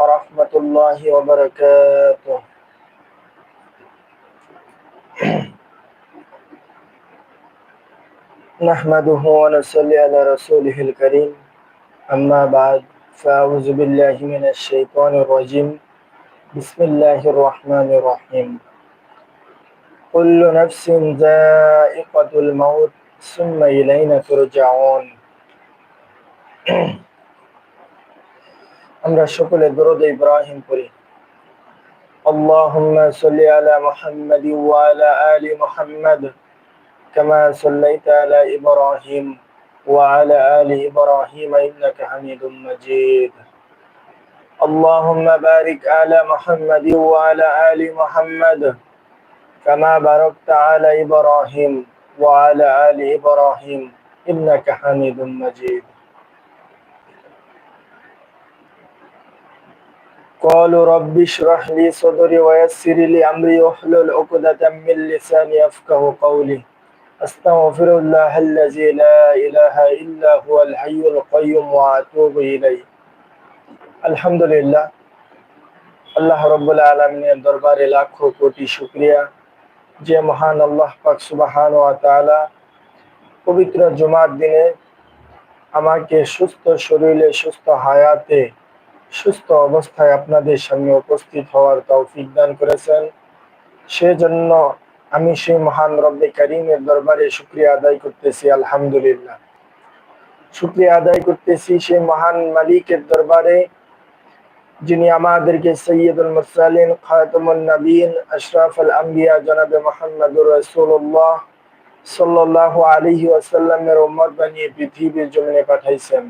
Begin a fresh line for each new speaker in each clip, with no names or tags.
ورحمة الله وبركاته. نحمده ونصلي على رسوله الكريم. أما بعد فأعوذ بالله من الشيطان الرجيم. بسم الله الرحمن الرحيم. كل نفس ذائقة الموت ثم إلينا ترجعون. আমরা সকলে দরুদ ইব্রাহিম পড়ি اللهم صل على محمد وعلى آل محمد كما صليت على إبراهيم وعلى آل إبراهيم إنك حميد مجيد اللهم بارك على محمد وعلى آل محمد كما باركت على إبراهيم وعلى آل إبراهيم إنك حميد مجيد قالوا رب اشرح لي صدري ويسر لي أمري واحلل عقدة من لساني يفقه قولي أستغفر الله الذي لا إله إلا هو الحي القيوم وأتوب إليه الحمد لله আল্লাহ রব্বুল আলমিনের দরবারে লাখো কোটি শুক্রিয়া যে মহান আল্লাহ পাক সুবাহান ওয়া তাআলা পবিত্র জুমার দিনে আমাকে সুস্থ শরীরে সুস্থ হায়াতে সুস্থ অবস্থায় আপনাদের সামনে উপস্থিত হওয়ার তৌফিক দান করেছেন। সেজন্য আমি সেই মহান রব্বে করিমের দরবারে শুক্রিয়া আদায় করতেছি, আলহামদুলিল্লাহ। শুক্রিয়া আদায় করতেছি সেই মহান মালিকের দরবারে, যিনি আমাদেরকে সৈয়দুল মুরসালিন, খাতামুন নবীন আশরাফুল আম্বিয়া, জনাবে মোহাম্মদুর রাসূলুল্লাহ, সাল্লাল্লাহু আলাইহি ওয়াসাল্লামের উম্মত বানিয়ে পৃথিবীর জমিনে পাঠাইছেন।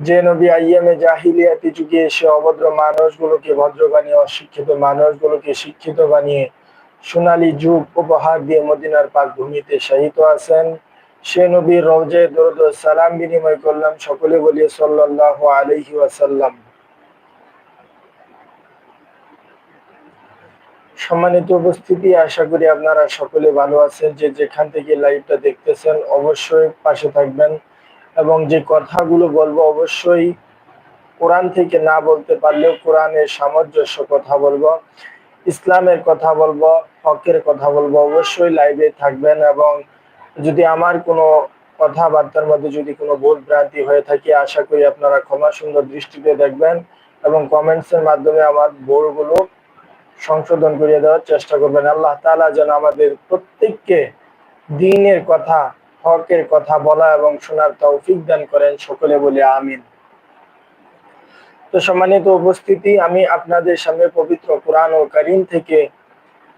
যে নবী আইয়ামে জাহিলিয়াতি যুগে এসে অভদ্র মানুষগুলোকে ভদ্র বানিয়ে অশিক্ষিত মানুষগুলোকে শিক্ষিত বানিয়ে সোনালী যুগ উপহার দিয়ে মদিনার পাক ভূমিতে শাহিত আছেন। সে নবীর রওজে দরুদ সালাম বিনিময় করলাম সকলে বলি সাল্লাল্লাহু আলাইহি ওয়াসাল্লাম। সম্মানিত উপস্থিতি, আশা করি আপনারা সকলে ভালো আছেন। যে যেখান থেকে লাইভটা দেখতেছেন, অবশ্যই পাশে থাকবেন। এবং যে কথাগুলো বলব অবশ্যই কোরআন থেকে না বলতে পারলেও কোরআনের সামঞ্জস্য কথা বলব, ইসলামের কথা বলব, হকের কথা বলব অবশ্যই লাইভে থাকবেন এবং যদি আমার কোনো কথাবার্তার মধ্যে যদি কোনো ভুল ভ্রান্তি হয়ে থাকে, আশা করি আপনারা ক্ষমা সুন্দর দৃষ্টিতে দেখবেন এবং কমেন্টসের মাধ্যমে আমার ভুলগুলো সংশোধন করিয়ে দেওয়ার চেষ্টা করবেন। আল্লাহ তালা যেন আমাদের প্রত্যেককে দিনের কথা হকের কথা বলা এবং শোনার তৌফিক দান করেন সকলে বলে আমিন। তো সম্মানিত উপস্থিতি, আমি আপনাদের সামনে পবিত্র কোরআন ও করিম থেকে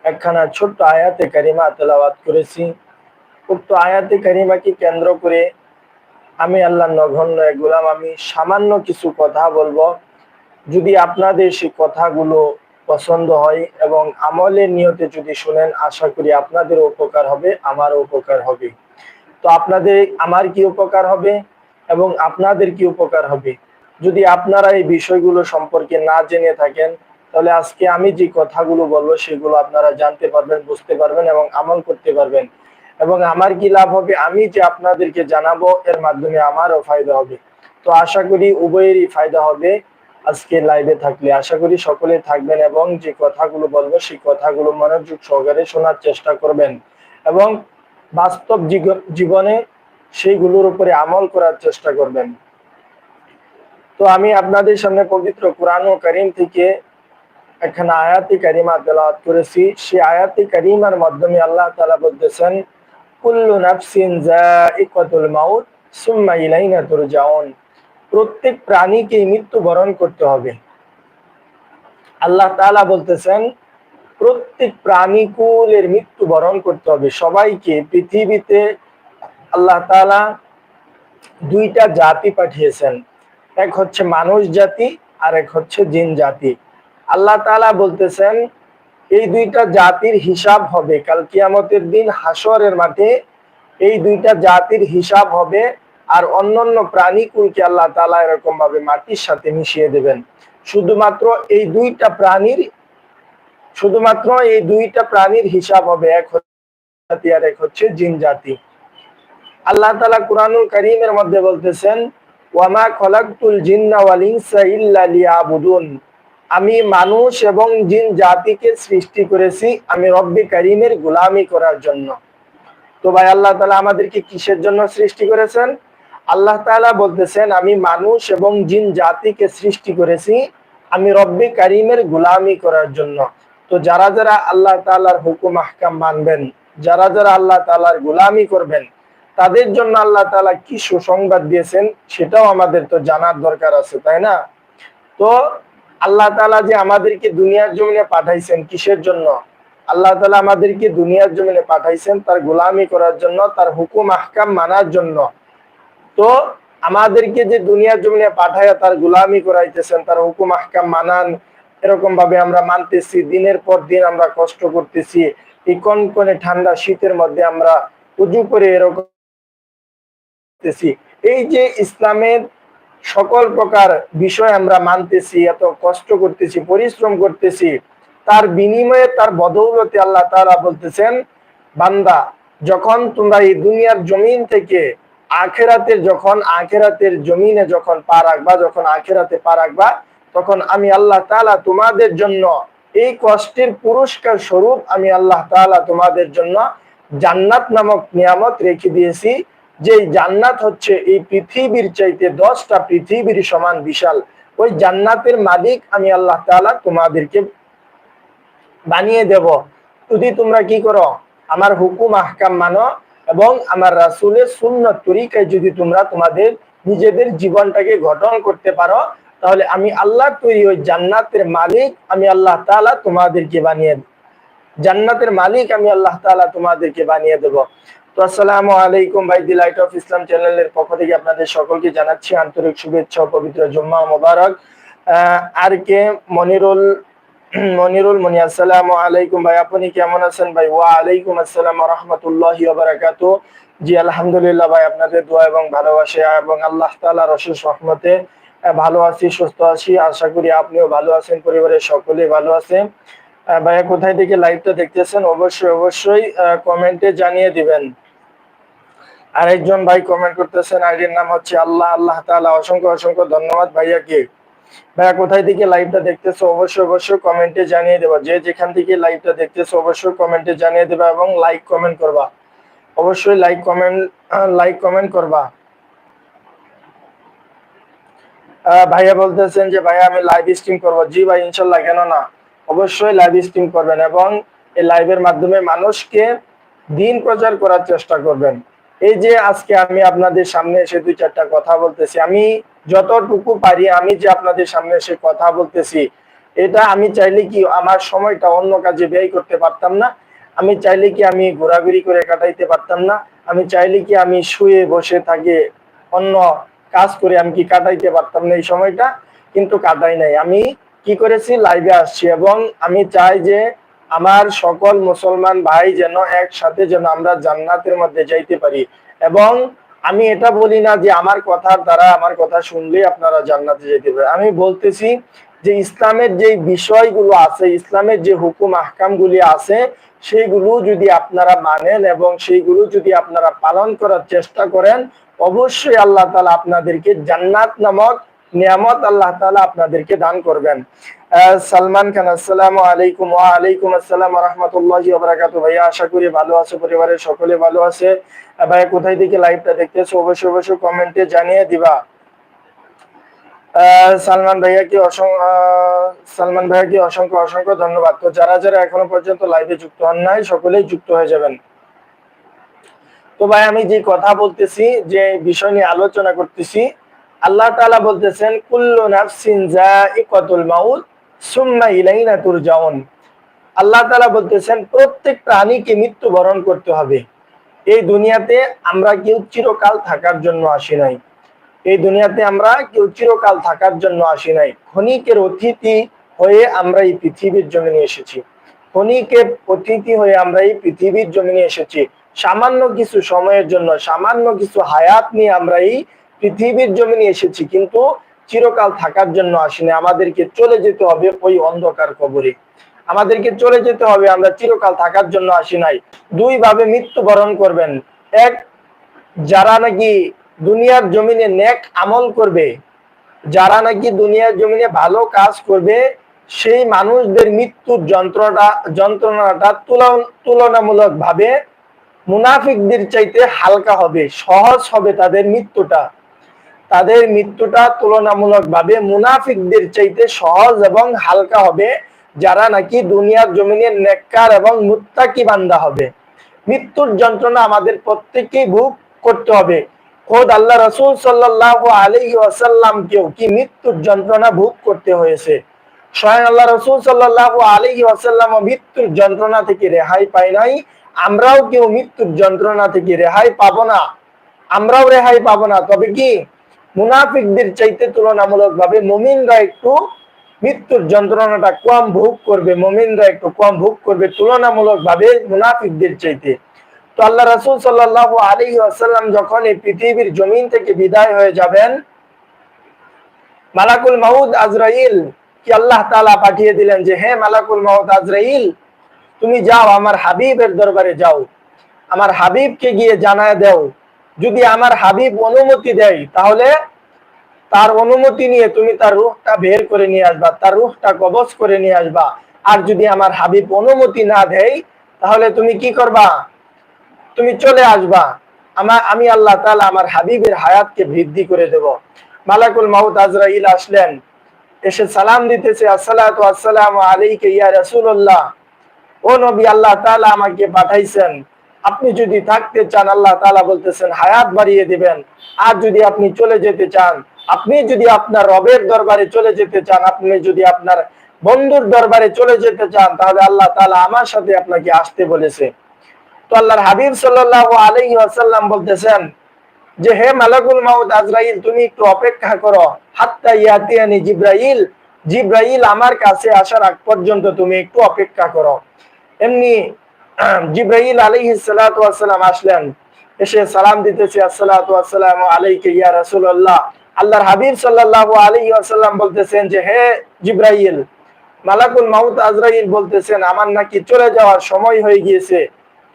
একখানা ছোট্ট আয়াতে কারিমা তেলাওয়াত করেছি। উক্ত আয়াতে কারিমাকে কেন্দ্র করে আমি আল্লাহ নগণ্য গোলাম, আমি সামান্য কিছু কথা বলব। যদি আপনাদের সেই কথাগুলো পছন্দ হয় এবং আমলের নিয়তে যদি শুনেন, আশা করি আপনাদের উপকার হবে, আমারও উপকার হবে। তো আপনাদের আমার কি উপকার হবে এবং আপনাদের কি উপকার হবে? যদি আপনারা এই বিষয়গুলো সম্পর্কে না জেনে থাকেন, তাহলে আজকে আমি যে কথাগুলো বলব সেগুলো আপনারা জানতে পারবেন, বুঝতে পারবেন এবং আমল করতে পারবেন। এবং আমার কি লাভ হবে আমি যে আপনাদেরকে জানাব, এর মাধ্যমে আমারও ফায়দা হবে। তো আশা করি উভয়েরই ফায়দা হবে আজকে লাইভে থাকলে। আশা করি সকলে থাকবেন এবং যে কথাগুলো বলব, সেই কথাগুলো মনোযোগ সহকারে শোনার চেষ্টা করবেন। এবং বাস্তব জীবনে সেইগুলোর উপরে আমল করার চেষ্টা করবেন। তো আমি আপনাদের সামনে পবিত্র কোরআন করিম থেকে এখানে আয়াতি কারিমা তেলাওয়াত করেছি। সেই আয়াতি কারিমার মাধ্যমে আল্লাহ তালা বলতেছেন, কুল্লু নাফসিন জাইকাতুল মাউত, সুম্মা ইলাইনা তুরজাউন। প্রত্যেক প্রাণীকে মৃত্যু বরণ করতে হবে। আল্লাহ তাআলা বলতেছেন প্রত্যেক প্রাণীকুলের মৃত্যু বরণ করতে হবে। সবাইকে পৃথিবীতে আল্লাহ তাআলা দুইটা জাতি পাঠিয়েছেন। এক হচ্ছে মানুষ জাতি আর এক হচ্ছে জিন জাতি। আল্লাহ তাআলা বলতেছেন, এই দুইটা জাতির হিসাব হবে। কাল কিয়ামতের দিন হাসরের মাঠে এই দুইটা জাতির হিসাব হবে আর অন্যান্য প্রাণীকুলকে আল্লাহ তালা এরকম ভাবে মাটির সাথে মিশিয়ে দেবেন। শুধুমাত্র এই দুইটা প্রাণীর শুধুমাত্র এই দুইটা প্রাণীর হিসাব হবে, এক জাতি আর এক হচ্ছে জিন জাতি। আল্লাহ তালা কুরআনুল করিমের মধ্যে বলতেছেন, ওয়ামা খলাকতুল জিন্না আমি মানুষ এবং জিন জাতিকে সৃষ্টি করেছি আমি রব্বি করিমের গোলামি করার জন্য। তো ভাই, আল্লাহ তালা আমাদেরকে কিসের জন্য সৃষ্টি করেছেন? আল্লাহ তাআলা বলতেছেন, আমি মানুষ এবং জিন জাতিকে সৃষ্টি করেছি আমি রব্বি করিমের গোলামি করার জন্য। তো যারা যারা আল্লাহ তাআলার হুকুম, আহকাম মানবেন, যারা যারা আল্লাহ তাআলার গোলামি করবেন, তাদের জন্য আল্লাহ তালা কি সুসংবাদ দিয়েছেন সেটাও আমাদের তো জানার দরকার আছে, তাই না? তো আল্লাহ তালা যে আমাদেরকে দুনিয়ার জমিনে পাঠাইছেন কিসের জন্য? আল্লাহ তালা আমাদেরকে দুনিয়ার জমিনে পাঠাইছেন তার গোলামি করার জন্য, তার হুকুম, আহকাম মানার জন্য। তো আমাদেরকে যে দুনিয়ার জমিনে পাঠায় তার গোলামি করাইতেছেন, তার হুকুম, আহকাম মানান এরকম ভাবে আমরা মানতেছি, দিনের পর দিন আমরা কষ্ট করতেছি, এই কনকনে ঠান্ডা শীতের মধ্যে আমরা উজু করে এরকম এই যে ইসলামের সকল প্রকার বিষয় আমরা মানতেছি, এত কষ্ট করতেছি, পরিশ্রম করতেছি, তার বিনিময়ে, তার বদৌলতে আল্লাহ তারা বলতেছেন, বান্দা, যখন তোমরা এই দুনিয়ার জমিন থেকে আখেরাতের, যখন আখেরাতের জমিনে যখন পা রাখবা, যখন আখেরাতে পা রাখবা তখন আমি আল্লাহ তাআলা তোমাদের জন্য এই কষ্টের পুরস্কার স্বরূপ আমি আল্লাহ তাআলা তোমাদের জন্য জান্নাত নামক নিয়ামত রেখে দিয়েছি। যে জান্নাত হচ্ছে এই পৃথিবীর চাইতে দশটা পৃথিবীর সমান বিশাল। ওই জান্নাতের মালিক আমি আল্লাহ তাআলা তোমাদেরকে বানিয়ে দেব। যদি তোমরা কি করো, আমার হুকুম, আহকাম মানো এবং আমার রাসুলের সুন্নত তরিকায় যদি তোমরা তোমাদের নিজেদের জীবনটাকে গঠন করতে পারো তাহলে আমি আল্লাহ তৈরি ওই জান্নাতের মালিক আমি আল্লাহ তাআলা তোমাদেরকে বানিয়ে জান্নাতের মালিক আমি আল্লাহ তাআলা তোমাদেরকে বানিয়ে দেব। তো আসসালামু আলাইকুম ভাই দি লাইট অফ ইসলাম চ্যানেলের পক্ষ থেকে আপনাদের সকলকে জানাচ্ছি আন্তরিক শুভেচ্ছা পবিত্র জুম্মা মোবারক। আর কে মনিরুল মনিরুল মনি, আসসালামু আলাইকুম ভাই, আপনি কেমন আছেন ভাই? ওয়া আলাইকুম আসসালাম রাহমাতুল্লাহি বারাকাতু। জি, আলহামদুলিল্লাহ ভাই, আপনাদের দোয়া এবং ভালোবাসা এবং আল্লাহ তাআলার অশেষ রহমতে ভালো আছি, সুস্থ আছি। আশা করি আপনিও ভালো আছেন, পরিবারের সকলেই ভালো আছেন। ভাইয়া, কোথায় থেকে লাইভটা দেখতেছেন? অবশ্যই অবশ্যই কমেন্টে জানিয়ে দিবেন। আরেকজন ভাই কমেন্ট করতেছেন, আইডির নাম হচ্ছে আল্লাহ আল্লাহ তাআলা। অসংখ্য অসংখ্য ধন্যবাদ ভাইয়াকে। ভাইয়া, কোথায় থেকে লাইভটা দেখতেছো? অবশ্যই অবশ্যই কমেন্টে জানিয়ে দেবা। যে যেখান থেকে লাইভটা দেখতেছো, অবশ্যই কমেন্টে জানিয়ে দেবা এবং লাইক কমেন্ট করবা। অবশ্যই লাইক কমেন্ট লাইক কমেন্ট করবা। ভাইয়া বলতেছেন যে, ভাইয়া, আমি লাইভ স্ট্রিম করব। জি ভাই, ইনশাল্লাহ, কেন না? অবশ্যই লাইভ স্ট্রিম করবেন এবং এই লাইভের মাধ্যমে মানুষকে দিন প্রচার করার চেষ্টা করবেন। এই যে আজকে আমি আপনাদের সামনে এসে দুই চারটা কথা বলতেছি, আমি যতটুকু পারি আমি যে আপনাদের সামনে এসে কথা বলতেছি, এটা আমি চাইলে কি আমার সময়টা অন্য কাজে ব্যয় করতে পারতাম না? আমি চাইলে কি আমি ঘোরাঘুরি করে কাটাইতে পারতাম না? আমি চাইলে কি আমি শুয়ে বসে থাকি অন্য কাজ করে আমি কি কাটাইতে পারতাম না এই সময়টা? কিন্তু কাটাই নাই। আমি কি করেছি? লাইভে আসছি এবং আমি চাই যে আমার সকল মুসলমান ভাই যেন একসাথে যেন আমরা জান্নাতের মধ্যে যাইতে পারি। এবং আমি এটা বলি না যে আমার কথার দ্বারা আমার কথা শুনলে আপনারা জান্নাতে যেতে পারে আমি বলতেছি যে ইসলামের যে বিষয়গুলো আছে, ইসলামের যে হুকুম, আহকামগুলি আছে সেইগুলো যদি আপনারা মানেন এবং সেইগুলো যদি আপনারা পালন করার চেষ্টা করেন, অবশ্যই আল্লাহ তালা আপনাদেরকে জান্নাত নামক নিয়ামত আল্লাহ তালা আপনাদেরকে দান করবেন। সালমান খান, আসসালাম আলাইকুম। আলাইকুম আসসালাম রহমতুল্লাহি ওবরাকাতু ভাইয়া, আশা করি ভালো আছে, পরিবারের সকলে ভালো আছে। ভাইয়া, কোথায় থেকে লাইভটা দেখতেছো? অবশ্যই অবশ্যই কমেন্টে জানিয়ে দিবা। সালমান ভাইয়াকে অসংখ্য সালমান ভাইয়াকে অসংখ্য অসংখ্য ধন্যবাদ। তো যারা যারা এখনও পর্যন্ত লাইভে যুক্ত হন নাই, সকলেই যুক্ত হয়ে যাবেন। তো ভাই, আমি যে কথা বলতেছি, যে বিষয় নিয়ে আলোচনা করতেছি, আল্লাহ তাআলা বলতেছেন, কুল্লু নাফসিন যায়িকাতুল মাউত সুম্মা ইলাইনা তুরজাউন। আল্লাহ তাআলা বলতেছেন, প্রত্যেক প্রাণীকে মৃত্যুবরণ করতে হবে। এই দুনিয়াতে আমরা কেউ চিরকাল থাকার জন্য আসি নাই। এই দুনিয়াতে আমরা কেউ চিরকাল থাকার জন্য আসি নাই। ক্ষণিকের অতিথি হয়ে আমরা এই পৃথিবীর জমিনে এসেছি। ক্ষণিকের অতিথি হয়ে আমরা এই পৃথিবীর জমিনে এসেছি। সামান্য কিছু সময়ের জন্য, সামান্য কিছু হায়াত নিয়ে আমরা এই পৃথিবীর জমিনে এসেছি, কিন্তু চিরকাল থাকার জন্য আসিনি আমাদেরকে চলে যেতে হবে ওই অন্ধকার কবরে। আমাদেরকে চলে যেতে হবে, আমরা চিরকাল থাকার জন্য আসি নাই। দুই ভাবে মৃত্যুবরণ করবেন। এক, যারা নাকি দুনিয়ার জমিনে নেক আমল করবে, যারা নাকি দুনিয়ার জমিনে ভালো কাজ করবে, সেই মানুষদের মৃত্যুর যন্ত্রণা, যন্ত্রণাটা তুলনামূলক ভাবে মুনাফিকদের চাইতে হালকা হবে, সহজ হবে তাদের মৃত্যুটা। তাদের মৃত্যুটা তুলনামূলক ভাবে মুনাফিকদের চাইতে সহজ এবং হালকা হবে, যারা নাকি দুনিয়ার জমিনে নেককার এবং মুত্তাকি বান্দা হবে। মৃত্যুর যন্ত্রণা আমাদের প্রত্যেককেই ভোগ করতে হবে। খোদ আল্লাহ রসুল সাল্লাহ আলহি কেউ কি মৃত্যুর যন্ত্রণা ভোগ করতে হয়েছে? স্বয়ং আল্লাহ রসুল সাল্লাহ আলহি আসাল্লাম মৃত্যুর যন্ত্রণা থেকে রেহাই পাই নাই। আমরাও কেউ মৃত্যুর যন্ত্রণা থেকে রেহাই পাবো না। আমরাও রেহাই পাবো না। তবে কি মুনাফিকদের চাইতে তুলনামূলক ভাবে মমিনরা একটু মৃত্যুর যন্ত্রণাটা কম ভোগ করবে, মমিনরা একটু কম ভোগ করবে তুলনামূলক ভাবে মুনাফিকদের চাইতে। তো আল্লাহ রাসুল সাল্লাহ আলী আসাল্লাম যখন এই পৃথিবীর জমিন থেকে বিদায় হয়ে যাবেন, মালাকুল মাহুদ আজরাইল কি আল্লাহ তালা পাঠিয়ে দিলেন যে, হে মালাকুল মাহুদ আজরাইল, তুমি যাও, আমার হাবিবের দরবারে যাও। আমার হাবিবকে গিয়ে জানায় দেও। যদি আমার হাবিব অনুমতি দেয়, তাহলে তার অনুমতি নিয়ে তুমি তার রুহটা বের করে নিয়ে আসবা, তার রুহটা কবচ করে নিয়ে আসবা। আর যদি আমার হাবিব অনুমতি না দেয়, তাহলে তুমি কি করবা? তুমি চলে আসবা। আমার আমি আল্লাহ তালা আমার হাবিবের হায়াতকে বৃদ্ধি করে দেব। মালাকুল মাহুদ আজরাইল আসলেন। এসে সালাম দিতেছে, আসসালাতু আসসালামু আলাইকা ইয়া রাসূলুল্লাহ। ও নবী, আল্লাহ তাআলা আমাকে পাঠাইছেন। আপনি যদি থাকতে চান, আল্লাহ তাআলা বলতেছেন, হায়াত বাড়িয়ে দিবেন। আর যদি আপনি চলে যেতে চান, আপনি যদি আপনার রবের দরবারে চলে যেতে চান, আপনি যদি আপনার বন্ধুর দরবারে চলে যেতে চান, তাহলে আল্লাহ তাআলা আমার সাথে আপনাকে আসতে বলেছে। তো আল্লাহর হাবিব সাল্লাল্লাহু আলাইহি ওয়াসাল্লাম বলতেছেন যে, হে মালাকুল মাউদ আজরাইল, তুমি একটু অপেক্ষা করো। হাত্তা ইয়াতিয়ানি জিব্রাইল জিব্রাইল আমার কাছে আসার আগ পর্যন্ত তুমি একটু অপেক্ষা করো। এমনি জিব্রাইল সালাতু ওয়াসসালাম আসলেন। এসে সালাম দিতেছে ওয়াসসালামু আলাইকা ইয়া রাসূলুল্লাহ। আল্লাহর হাবিব সাল্লাল্লাহু আলাইহি ওয়াসাল্লাম বলতেছেন যে, হে জিব্রাইল, মালাকুল মাউত আজরাইল বলতেছেন, আমার নাকি চলে যাওয়ার সময় হয়ে গিয়েছে।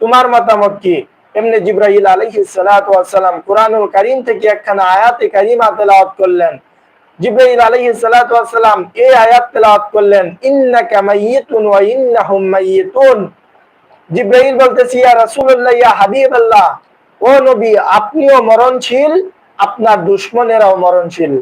তোমার মতামত কি? এমনি জিব্রাহিল আলহি সালাম কোরআনুল করিম থেকে একখানা আয়াতে কারিমা তেলাওয়াত করলেন। জিব্রাহিল আলহি সালাম এই আয়াত তেলাওয়াত করলেন ইন্নাহুম মাইয়িতুন জিব্রাহিল বলতেছি, ইয়া ও নবী, আপনিও মরণশীল, আপনার দুশমনেরাও মরণশীল।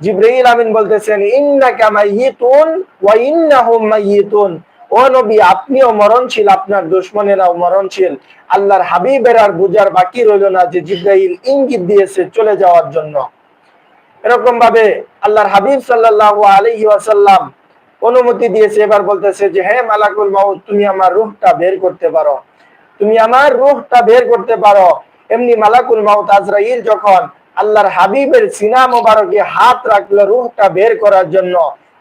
জিব্রাহিল আমিন বলতেছেন, ইন্নাকা মাইয়িতুন ওয়া ইন্নাহুম মাইয়িতুন ও নবী, আপনিও মরণশীল, আপনার দুশ্মনেরাও মরণশীল। আল্লাহর হাবিবের আর বুঝার বাকি রইল না যে জিব্রাহিল ইঙ্গিত দিয়েছে চলে যাওয়ার জন্য। এরকম ভাবে আল্লাহর হাবিব সাল্লাহ আলহি ওয়াসাল্লাম অনুমতি দিয়েছে, এবার বলতেছে যে হ্যাঁ মালাকুল মাউদ তুমি আমার রুহটা বের করতে পারো। তুমি আমার রুহটা বের করতে পারো। এমনি মালাকুল মাউত আজরাইল যখন আল্লাহর হাবিবের সিনা মোবারকে হাত রাখল রুহটা বের করার জন্য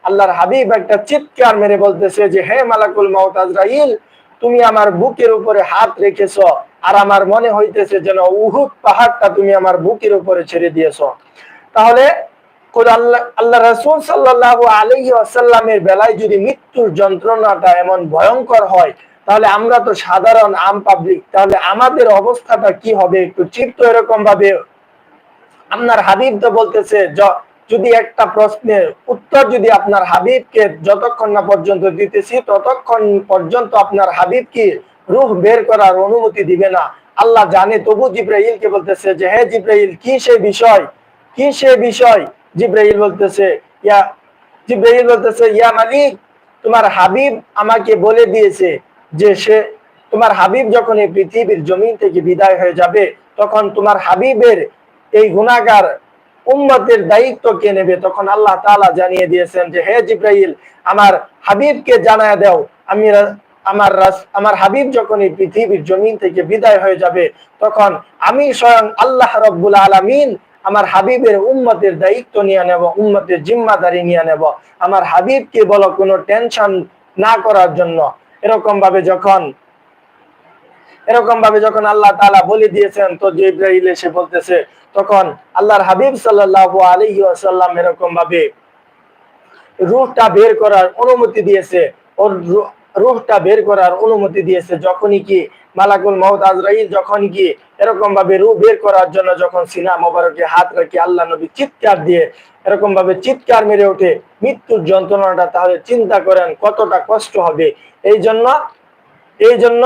আল্লাহর হাবিব একটা চিৎকার মেরে বলতেছে যে, হে মালাকুল মাউত আজরাইল, তুমি আমার বুকের উপরে হাত রেখেছ আর আমার মনে হইতেছে যেন উহুদ পাহাড়টা তুমি আমার বুকের উপরে ছেড়ে দিয়েছ। তাহলে আল্লাহ রসুল সাল্লাহ আলহি আসাল্লামের বেলায় যদি মৃত্যুর যন্ত্রণাটা এমন ভয়ঙ্কর হয়, তাহলে আমরা তো সাধারণ আম পাবলিক তাহলে আমাদের অবস্থাটা কি হবে একটু চিত্ত এরকম ভাবে আপনার হাবিব তো বলতেছে যদি একটা প্রশ্নের উত্তর যদি আপনার হাবিবকে যতক্ষণ না পর্যন্ত দিতেছি, ততক্ষণ পর্যন্ত আপনার হাবিব হাবিবকে রুহ বের করার অনুমতি দিবে না। আল্লাহ জানে, তবু জিব্রাহিলকে বলতেছে যে হ্যাঁ জিব্রাহিল কি সে বিষয়? কি সে বিষয়? জিব্রাহিল বলতেছে, ইয়া জিব্রাহিল বলতেছে, ইয়া মালিক, তোমার হাবিব আমাকে বলে দিয়েছে যে সে, তোমার হাবিব যখন এই পৃথিবীর জমিন থেকে বিদায় হয়ে যাবে, তখন তোমার হাবিবের এই গুণাগার উম্মতের দায়িত্ব কে নেবে? তখন আল্লাহ তালা জানিয়ে দিয়েছেন যে, হে জিব্রাহিল আমার হাবিবকে জানায় দাও। আমি আমার আমার হাবিব যখন এই পৃথিবীর জমিন থেকে বিদায় হয়ে যাবে, তখন আমি স্বয়ং আল্লাহ রব্বুল আলমিন আমার হাবিবের উম্মতের দায়িত্ব নিয়ে নেব, উম্মতের জিম্মাদারি নিয়ে নেব। আমার হাবিবকে বলো কোনো টেনশন না করার জন্য। এরকম ভাবে যখন এরকম ভাবে যখন আল্লাহ তালা বলে দিয়েছেন, তো জিব্রাহিল এসে বলতেছে তখন আল্লাহর হাবিব সাল্লাহ আলহি আসাল্লাম এরকম ভাবে রুহটা বের করার অনুমতি দিয়েছে। ওর রুহটা বের করার অনুমতি দিয়েছে যখনই কি মালাকুল মহত আজরাইল যখন কি এরকম ভাবে রুহ বের করার জন্য যখন সিনা মোবারকে হাত রাখি আল্লাহ নবী চিৎকার দিয়ে এরকম ভাবে চিৎকার মেরে ওঠে, মৃত্যুর যন্ত্রণাটা তাহলে চিন্তা করেন কতটা কষ্ট হবে। এই জন্য এই জন্য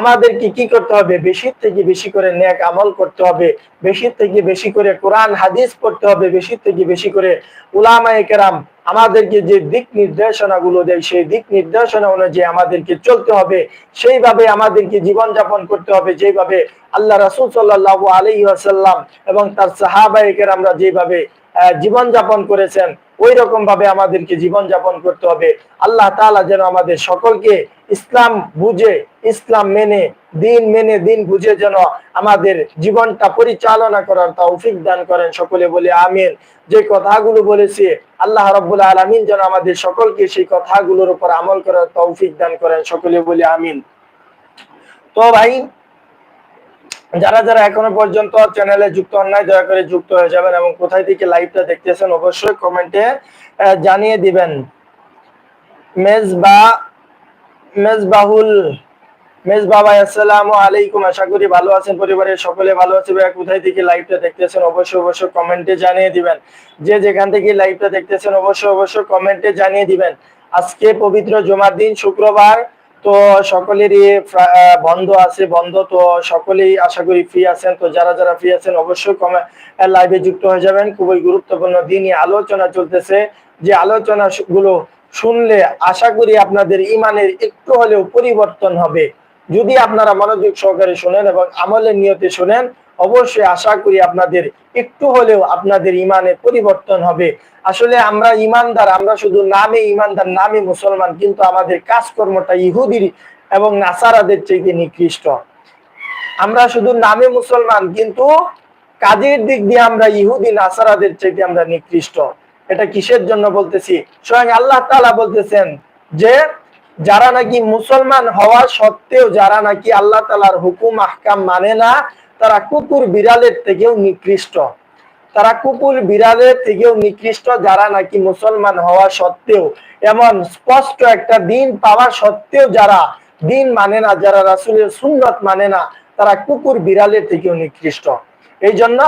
আমাদেরকে কি করতে হবে? বেশি থেকে বেশি করে নেক আমল করতে হবে। বেশি থেকে বেশি করে কোরআন, হাদিস পড়তে হবে। বেশি থেকে বেশি করে উলামায়ে কেরাম আমাদেরকে যে দিক নির্দেশনা গুলো দেয়, সেই দিক নির্দেশনা অনুযায়ী আমাদেরকে চলতে হবে। সেইভাবে আমাদেরকে জীবন যাপন করতে হবে। যেভাবে আল্লাহ রাসূল সাল্লাল্লাহু আলাইহি ওয়াসাল্লাম এবং তার সাহাবায়ে কেরামরা যেভাবে জীবন যাপন করেছেন ওই রকম ভাবে আমাদেরকে জীবন যাপন করতে হবে। আল্লাহ তাআলা যেন আমাদের সকলকে ইসলাম বুঝে, ইসলাম মেনে, দিন মেনে, দিন বুঝে যেন আমাদের জীবনটা পরিচালনা করার তৌফিক দান করেন সকলে বলে আমিন। যে কথাগুলো বলেছি, আল্লাহ রাব্বুল আলামিন যেন আমাদের সকলকে সেই কথাগুলোর উপর আমল করার তৌফিক দান করেন সকলে বলে আমিন। তো ভাই যারা যারা এখনও পর্যন্ত চ্যানেলে যুক্ত হন নাই, দয়া করে যুক্ত হয়ে যাবেন এবং কোথায় থেকে লাইভটা দেখতেছেন অবশ্যই কমেন্টে জানিয়ে দিবেন। মেজবা, মেজবাহুল মেজবা ভাই আসসালামু আলাইকুম। আশা করি ভালো আছেন পরিবারের সকলে, ভালো আছে ভাই কোথায় থেকে লাইভটা দেখতেছেন অবশ্যই অবশ্যই কমেন্টে জানিয়ে দিবেন। যে যেখান থেকে লাইভটা দেখতেছেন অবশ্যই অবশ্যই কমেন্টে জানিয়ে দিবেন। আজকে পবিত্র জুমার দিন, শুক্রবার। তো সকলেরই বন্ধ আছে, বন্ধ। তো সকলেই আশা করি ফ্রি আছেন। তো যারা যারা ফ্রি আছেন, অবশ্যই কমে লাইভে যুক্ত হয়ে যাবেন। খুবই গুরুত্বপূর্ণ দিনই আলোচনা চলতেছে। যে আলোচনা গুলো শুনলে আশা করি আপনাদের ইমানের একটু হলেও পরিবর্তন হবে। যদি আপনারা মনোযোগ সহকারে শোনেন এবং আমলের নিয়তে শুনেন অবশ্যই আশা করি আপনাদের একটু হলেও আপনাদের ইমানে পরিবর্তন হবে। আসলে আমরা ইমানদার, আমরা শুধু নামে ইমানদার, নামে মুসলমান, কিন্তু আমাদের কাজকর্মটা ইহুদির এবং নাসারাদের চাইতে নিকৃষ্ট। আমরা শুধু নামে মুসলমান, কিন্তু কাজের দিক দিয়ে আমরা ইহুদি, নাসারাদের চাইতে আমরা নিকৃষ্ট। এটা কিসের জন্য বলতেছি? স্বয়ং আল্লাহ তালা বলতেছেন যে, যারা নাকি মুসলমান হওয়া সত্ত্বেও, যারা নাকি আল্লাহ তালার হুকুম, আহকাম মানে না তারা কুকুর বিড়ালের থেকেও নিকৃষ্ট। তারা কুকুর বিড়ালের থেকেও নিকৃষ্ট যারা নাকি মুসলমান হওয়া সত্ত্বেও, এমন স্পষ্ট একটা দিন পাওয়া সত্ত্বেও যারা দিন মানে না, যারা রাসুলের সুন্নত মানে না, তারা কুকুর বিড়ালের থেকেও নিকৃষ্ট। এই জন্য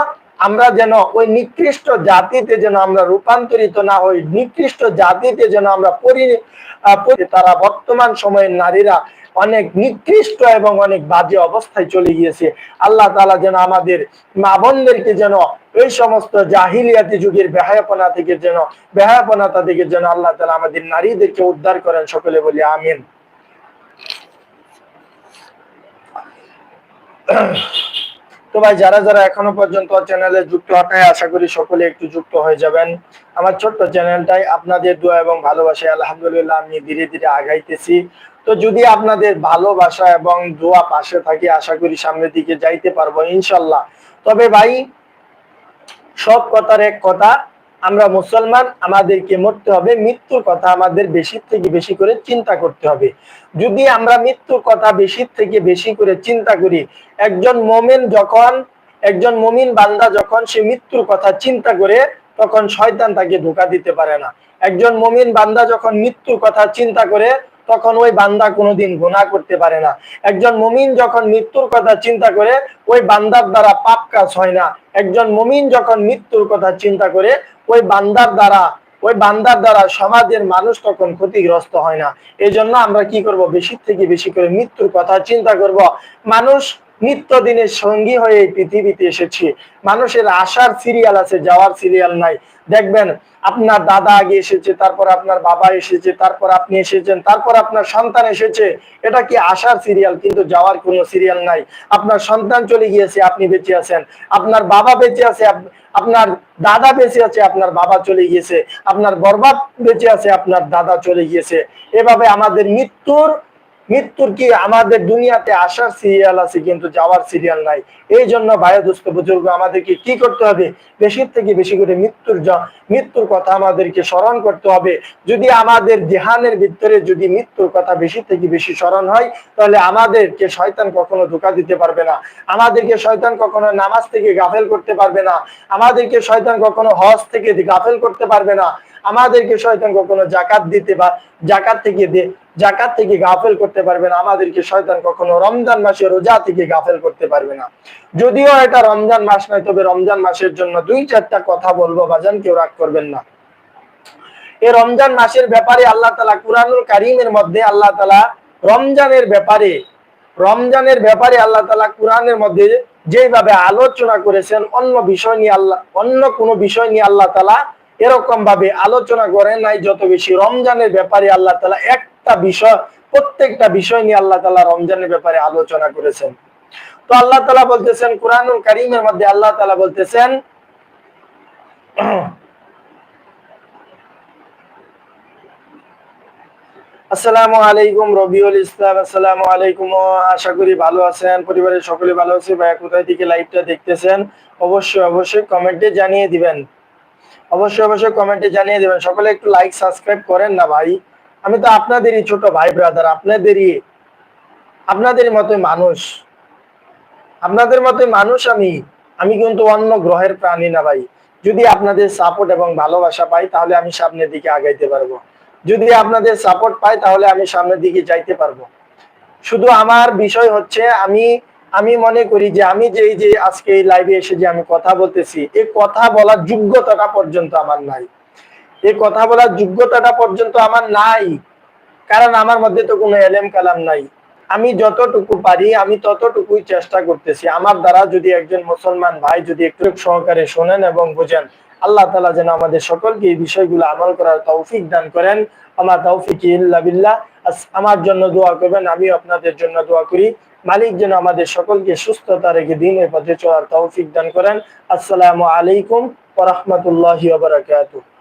আমরা যেন ওই নিকৃষ্ট জাতিতে যেন আমরা রূপান্তরিত না হই, নিকৃষ্ট জাতিতে যেন আমরা পরি তারা বর্তমান সময়ের নারীরা অনেক নিকৃষ্ট এবং অনেক বাজে অবস্থায় চলে গিয়েছে। আল্লাহ তালা যেন আমাদের মা বোনদেরকে যেন এই সমস্ত জাহিলিয়াতি যুগের বেহায়াপনা থেকে যেন, বেহায়াপনাতা থেকে যেন আল্লাহ তালা আমাদের নারীদেরকে উদ্ধার করেন সকলে বলি আমিন। তো ভাই, যারা যারা এখনও পর্যন্ত চ্যানেলে যুক্ত হঠায় আশা করি সকলে একটু যুক্ত হয়ে যাবেন। আমার ছোট্ট চ্যানেলটাই আপনাদের দোয়া এবং ভালোবাসায় আলহামদুলিল্লাহ আমি ধীরে ধীরে আগাইতেছি। তো যদি আপনাদের ভালোবাসা এবং দোয়া পাশে থাকে, আশা করি সামনের দিকে যাইতে পারব ইনশাল্লাহ। তবে ভাই, সব কথার এক কথা, আমরা মুসলমান, আমাদেরকে মরতে হবে, মৃত্যুর কথা আমাদের বেশি থেকে বেশি করে চিন্তা করতে হবে। যদি আমরা মৃত্যুর কথা বেশি থেকে বেশি করে চিন্তা করি, একজন মোমেন যখন, একজন মমিন বান্দা যখন সে মৃত্যুর কথা চিন্তা করে, তখন শয়তান তাকে ধোকা দিতে পারে না। একজন মমিন বান্দা যখন মৃত্যুর কথা চিন্তা করে তখন ওই বান্দা কোনোদিন গুণা করতে পারে না। একজন মমিন যখন মৃত্যুর কথা চিন্তা করে, ওই বান্দার দ্বারা পাপ কাজ হয় না। একজন মমিন যখন মৃত্যুর কথা চিন্তা করে, ওই বান্দার দ্বারা, ওই বান্দার দ্বারা সমাজের মানুষ তখন ক্ষতিগ্রস্ত হয় না। এই জন্য আমরা কি করব? বেশি থেকে বেশি করে মৃত্যুর কথা চিন্তা করব। মানুষ নিত্যদিনের সঙ্গী হয়ে এই পৃথিবীতে এসেছি। মানুষের আসার সিরিয়াল আছে, যাওয়ার সিরিয়াল নাই। দেখবেন, আপনার দাদা আগে এসেছে, তারপর আপনার বাবা এসেছে, তারপর আপনি এসেছেন, তারপর আপনার সন্তান এসেছে। এটা কি আসার সিরিয়াল কিন্তু যাওয়ার কোনো সিরিয়াল নাই। আপনার সন্তান চলে গিয়েছে, আপনি বেঁচে আছেন। আপনার বাবা বেঁচে আছে আপনার দাদা বেঁচে আছে, আপনার বাবা চলে গিয়েছে। আপনার বরবাদ বেঁচে আছে, আপনার দাদা চলে গিয়েছে। এভাবে আমাদের মৃত্যুর মৃত্যুর কি আমাদের দুনিয়াতে আসার সিরিয়াল আছে কিন্তু যাওয়ার সিরিয়াল নাই? এই জন্য ভাই দুস্থ বুজুর্গ, আমাদেরকে কি করতে হবে? বেশির থেকে বেশি করে মৃত্যুর মৃত্যুর কথা আমাদেরকে স্মরণ করতে হবে। যদি আমাদের জেহানের ভিতরে যদি মৃত্যুর কথা বেশি থেকে বেশি স্মরণ হয়, তাহলে আমাদেরকে শয়তান কখনো ধোকা দিতে পারবে না। আমাদেরকে শয়তান কখনো নামাজ থেকে গাফেল করতে পারবে না। আমাদেরকে শয়তান কখনো হজ থেকে গাফেল করতে পারবে না। আমাদেরকে শয়তান কখনো জাকাত দিতে বা জাকাত থেকে জাকাত থেকে গাফেল করতে পারবে না। আমাদেরকে শয়তান কখনো রমজান মাসে রোজা থেকে গাফেল করতে পারবে না। যদিও এটা রমজান মাস নয়, তবে রমজান মাসের জন্য দুই চারটা কথা বলব, বাজান কেউ রাগ করবেন না। এই রমজান মাসের ব্যাপারে আল্লাহ তালা কুরআনুল কারিমের মধ্যে আল্লাহ তালা রমজানের ব্যাপারে রমজানের ব্যাপারে আল্লাহ তালা কোরআনের মধ্যে যেভাবে আলোচনা করেছেন, অন্য বিষয় নিয়ে আল্লাহ অন্য কোনো বিষয় নিয়ে আল্লাহ তালা এরকম ভাবে আলোচনা করেন নাই, যত বেশি রমজানের ব্যাপারে আল্লাহ তালা একটা বিষয়, প্রত্যেকটা বিষয় নিয়ে আল্লাহ তালা রমজানের ব্যাপারে আলোচনা করেছেন। তো আল্লাহ তালা বলতেছেন, কোরআনুল কারিমের মধ্যে আল্লাহ তালা বলতেছেন, আসসালামু আলাইকুম, রবিউল ইসলাম, আসসালামু আলাইকুম, আশা করি ভালো আছেন, পরিবারের সকলে ভালো আছে, ভাইয়া কোথায় থেকে লাইভটা দেখতেছেন, অবশ্যই অবশ্যই কমেন্টে জানিয়ে দিবেন। অবশ্যই অবশ্যই কমেন্টে জানিয়ে দিবেন। সকলে একটু লাইক সাবস্ক্রাইব করেন না ভাই। আমি তো আপনাদেরই ছোট ভাই ব্রাদার আপনাদেরই, আপনাদের মতো মানুষ। আপনাদের মতো মানুষ আমি। আমি কিন্তু অন্য গ্রহের প্রাণী না ভাই। যদি আপনাদের সাপোর্ট এবং ভালোবাসা পাই, তাহলে আমি সামনের দিকে আগাইতে পারব। যদি আপনাদের সাপোর্ট পাই, তাহলে আমি সামনের দিকে যাইতে পারব। শুধু আমার বিষয় হচ্ছে, আমি আমি মনে করি যে আমি যে যে আজকে এই লাইভে এসে যে আমি কথা বলতেছি এই কথা বলার যোগ্যতাটা পর্যন্ত আমার নাই। এই কথা বলার যোগ্যতাটা পর্যন্ত আমার নাই। কারণ আমার মধ্যে তো কোনো এলেম কালাম নাই। আমি যতটুকু পারি, আমি ততটুকুই চেষ্টা করতেছি। আমার দ্বারা যদি একজন মুসলমান ভাই যদি একটু সহকারে শোনেন এবং বোঝেন, আল্লাহ তালা যেন আমাদের সকলকে এই বিষয়গুলো আমল করার তৌফিক দান করেন। আমার তৌফিক ইল্লা বিল্লাহ। আমার জন্য দোয়া করবেন আমি আপনাদের জন্য দোয়া করি। মালিক যেন আমাদের সকলকে সুস্থতা রেখে দিনের পথে চলার তৌফিক দান করেন। আসসালামু আলাইকুম ওরহমতুল্লাহ বারাকাতুহু।